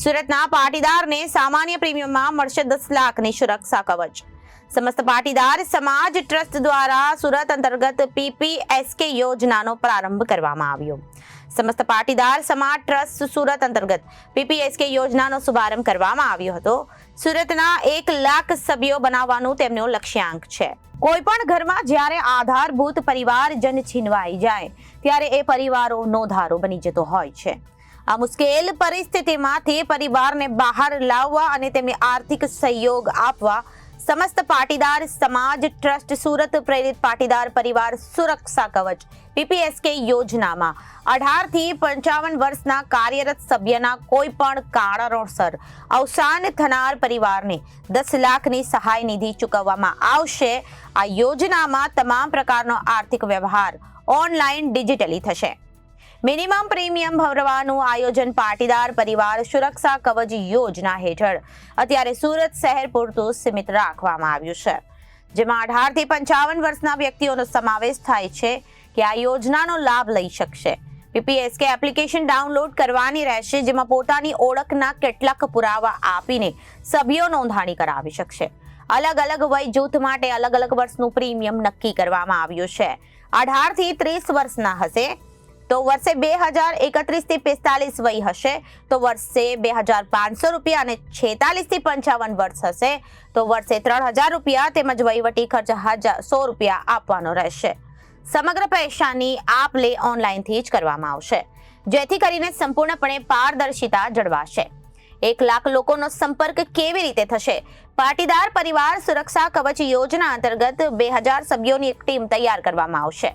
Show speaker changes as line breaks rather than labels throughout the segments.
સુરતના પાટીદારને સામાન્ય પ્રીમિયમમાં મળશે દસ લાખની સુરક્ષા કવચ. સમસ્ત પાટીદાર સમાજ ટ્રસ્ટ દ્વારા સુરત અંતર્ગત પીપીએસકે યોજનાનો પ્રારંભ કરવામાં આવ્યો. સમસ્ત પાટીદાર સમાજ ટ્રસ્ટ સુરત અંતર્ગત પીપીએસકે યોજનાનો શુભારંભ કરવામાં આવ્યો હતો. સુરતના એક લાખ સભ્યો બનાવવાનું તેમનો લક્ષ્યાંક છે. કોઈ પણ ઘરમાં જ્યારે આધારભૂત પરિવારજન છીનવાઈ જાય, ત્યારે એ પરિવારો નોધારો બની જતો હોય છે. આ મુશ્કેલ પરિસ્થિતિમાંથી પરિવારને બહાર લાવવા અને તેમને આર્થિક સહયોગ આપવા સમસ્ત પાટીદાર સમાજ ટ્રસ્ટ સુરત પ્રેરિત પાટીદાર પરિવાર સુરક્ષા કવચ પીપીએસકે યોજનામાં. અઢારથી પંચાવન વર્ષના કાર્યરત સભ્યના કોઈ પણ કારણોસર અવસાન થનાર પરિવારને દસ લાખની સહાય નિધિ ચૂકવવામાં આવશે. આ યોજનામાં તમામ પ્રકારનો આર્થિક વ્યવહાર ઓનલાઈન ડિજિટલી થશે. મિનિમમ પ્રીમિયમ ભરવાનું આયોજન પાટીદાર પરિવાર સુરક્ષા કવચ યોજના હેઠળ. અત્યારે સુરત શહેર પૂરતું સીમિત રાખવામાં આવ્યું છે. જેમાં અઢારથી પંચાવન વર્ષના વ્યક્તિઓનો સમાવેશ થાય છે કે આ યોજનાનો લાભ લઈ શકશે. પીપીએસકે એપ્લિકેશન ડાઉનલોડ કરવાની રહેશે, જેમાં પોતાની ઓળખના કેટલાક પુરાવા આપીને સભ્યો નોંધણી કરાવી શકશે. અલગ અલગ વય જૂથ માટે અલગ અલગ વર્ષનું પ્રીમિયમ નક્કી કરવામાં આવ્યું છે. અઢારથી ત્રીસ વર્ષના હશે તો વર્ષે બે હજાર એકત્રીસથી પિસ્તાલીસ વય હશે. તો વર્ષે બે હજાર પાંચસો રૂપિયા અને છેતાલીસથી પંચાવન વર્ષ હશે. તો વર્ષે ત્રણ હજાર રૂપિયા તેમજ વહીવટી ખર્ચ હજાર સો રૂપિયા આપવાનો રહેશે. સમગ્ર પૈસાની આપ લે ઓનલાઈનથી જ કરવામાં આવશે. જેથી કરીને સંપૂર્ણપણે પારદર્શિતા જળવાશે. એક લાખ લોકોનો સંપર્ક કેવી રીતે થશે? પાટીદાર પરિવાર સુરક્ષા કવચ યોજના અંતર્ગત બે હજાર સભ્યોની એક ટીમ તૈયાર કરવામાં આવશે.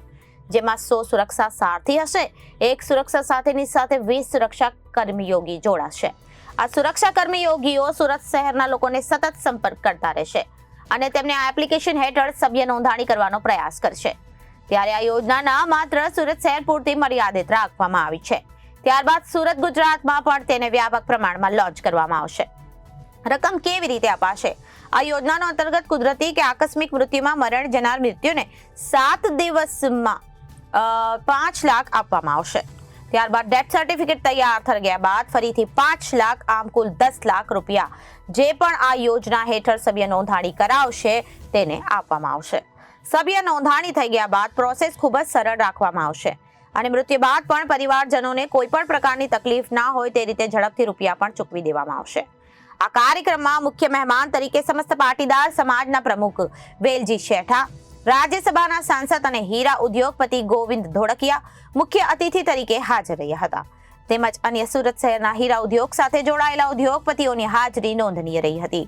જેમાં સો સુરક્ષા સારથી હશે, એક સુરક્ષા સાથીની સાથે વીસ સુરક્ષા કર્મયોગી જોડાશે. આ સુરક્ષા કર્મયોગીઓ સુરત શહેરના લોકોને સતત સંપર્ક કરતા રહેશે અને તેમને આ એપ્લિકેશન હેઠળ સભ્ય નોંધણી કરવાનો પ્રયાસ કરશે. ત્યારે આ યોજનાના માત્ર સુરત શહેર પૂરતી મર્યાદિત રાખવામાં આવી છે. ત્યારબાદ સુરત ગુજરાતમાં પણ તેને વ્યાપક પ્રમાણમાં લોન્ચ કરવામાં આવશે. રકમ કેવી રીતે અપાશે? આ યોજનાનો અંતર્ગત કુદરતી કે આકસ્મિક મૃત્યુમાં મરણ જનાર મૃત્યુને સાત દિવસમાં પાંચ લાખ આપવામાં આવશે. ત્યારબાદ ડેથ સર્ટિફિકેટ તૈયાર થઈ ગયા બાદ ફરીથી પાંચ લાખ, આમ કુલ દસ લાખ રૂપિયા. જે પણ આ યોજના હેઠળ સભ્ય નોંધણી કરાવશે, તેને આપવામાં આવશે. સભ્ય નોંધણી થઈ ગયા બાદ પ્રોસેસ ખૂબ જ સરળ રાખવામાં આવશે. અને મૃત્યુ બાદ પણ પરિવારજનોને કોઈ પણ પ્રકારની તકલીફ ના હોય તે રીતે ઝડપથી રૂપિયા પણ ચૂકવી દેવામાં આવશે. આ કાર્યક્રમમાં મુખ્ય મહેમાન તરીકે સમસ્ત પાટીદાર સમાજના પ્રમુખ વેલજી શેઠા રાજ્યસભાના સાંસદ અને હીરા ઉદ્યોગપતિ ગોવિંદ ધોળકિયા મુખ્ય અતિથિ તરીકે હાજર રહ્યા હતા. તેમજ અન્ય સુરત શહેરના હીરા ઉદ્યોગ સાથે જોડાયેલા ઉદ્યોગપતિઓની હાજરી નોંધનીય રહી હતી.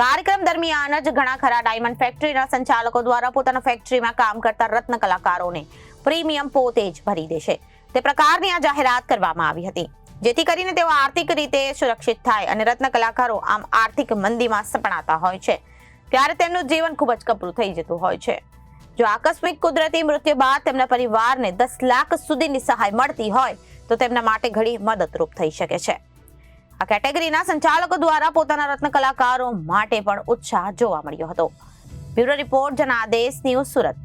કાર્યક્રમ દરમિયાન જ ઘણા ખરા ડાયમંડ ફેક્ટરીના સંચાલકો દ્વારા પોતાના ફેક્ટરીમાં કામ કરતા રત્ન કલાકારોને પ્રીમિયમ પોતે જ ભરી દેશે. તે પ્રકારની આ જાહેરાત કરવામાં આવી હતી. જેથી કરીને તેઓ આર્થિક રીતે સુરક્ષિત થાય અને રત્ન કલાકારો આમ આર્થિક મંદીમાં સપડાતા હોય છે. ત્યારે તેમનું જીવન ખૂબ જ કપરું થઈ જતું હોય છે. જો આકસ્મિક કુદરતી મૃત્યુ બાદ તેમના પરિવારને દસ લાખ સુધીની સહાય મળતી હોય, તો તેમના માટે ઘણી મદદરૂપ થઈ શકે છે. આ કેટેગરીના સંચાલકો દ્વારા પોતાના રત્ન કલાકારો માટે પણ ઉત્સાહ જોવા મળ્યો હતો. Bureau report Janadesh news Surat.